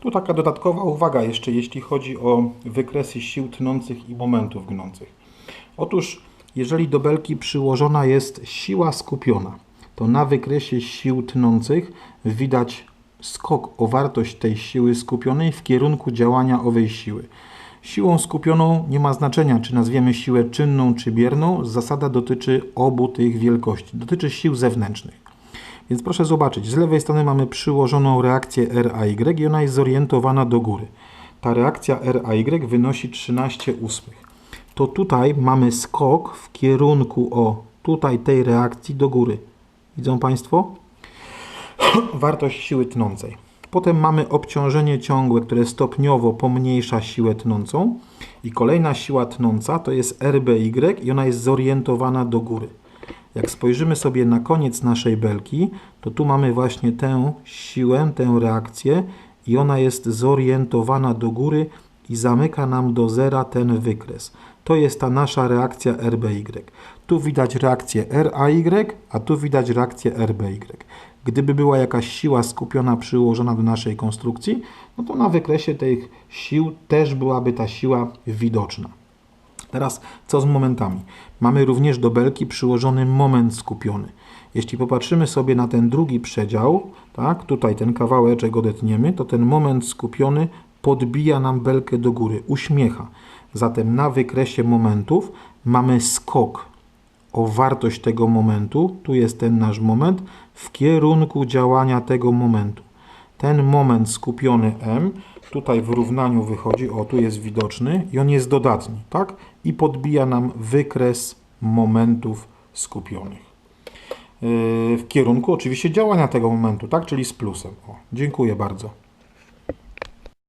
Tu taka dodatkowa uwaga jeszcze, jeśli chodzi o wykresy sił tnących i momentów gnących. Otóż, jeżeli do belki przyłożona jest siła skupiona, to na wykresie sił tnących widać skok o wartość tej siły skupionej w kierunku działania owej siły. Siłą skupioną nie ma znaczenia, czy nazwiemy siłę czynną czy bierną. Zasada dotyczy obu tych wielkości. Dotyczy sił zewnętrznych. Więc proszę zobaczyć, z lewej strony mamy przyłożoną reakcję RAY i ona jest zorientowana do góry. Ta reakcja RAY wynosi 13 ósmych. To tutaj mamy skok w kierunku o tutaj tej reakcji do góry. Widzą Państwo? Wartość siły tnącej. Potem mamy obciążenie ciągłe, które stopniowo pomniejsza siłę tnącą. I kolejna siła tnąca to jest RBY i ona jest zorientowana do góry. Jak spojrzymy sobie na koniec naszej belki, to tu mamy właśnie tę siłę, tę reakcję i ona jest zorientowana do góry i zamyka nam do zera ten wykres. To jest ta nasza reakcja RBY. Tu widać reakcję RAY, a tu widać reakcję RBY. Gdyby była jakaś siła skupiona przyłożona do naszej konstrukcji, no to na wykresie tych sił też byłaby ta siła widoczna. Teraz co z momentami? Mamy również do belki przyłożony moment skupiony. Jeśli popatrzymy sobie na ten drugi przedział, tak, tutaj ten kawałeczek odetniemy, to ten moment skupiony podbija nam belkę do góry, uśmiecha. Zatem na wykresie momentów mamy skok o wartość tego momentu, tu jest ten nasz moment, w kierunku działania tego momentu. Ten moment skupiony M tutaj w równaniu wychodzi, o tu jest widoczny i on jest dodatni, tak? I podbija nam wykres momentów skupionych. Yy, W kierunku oczywiście działania tego momentu, tak? Czyli z plusem. O, dziękuję bardzo.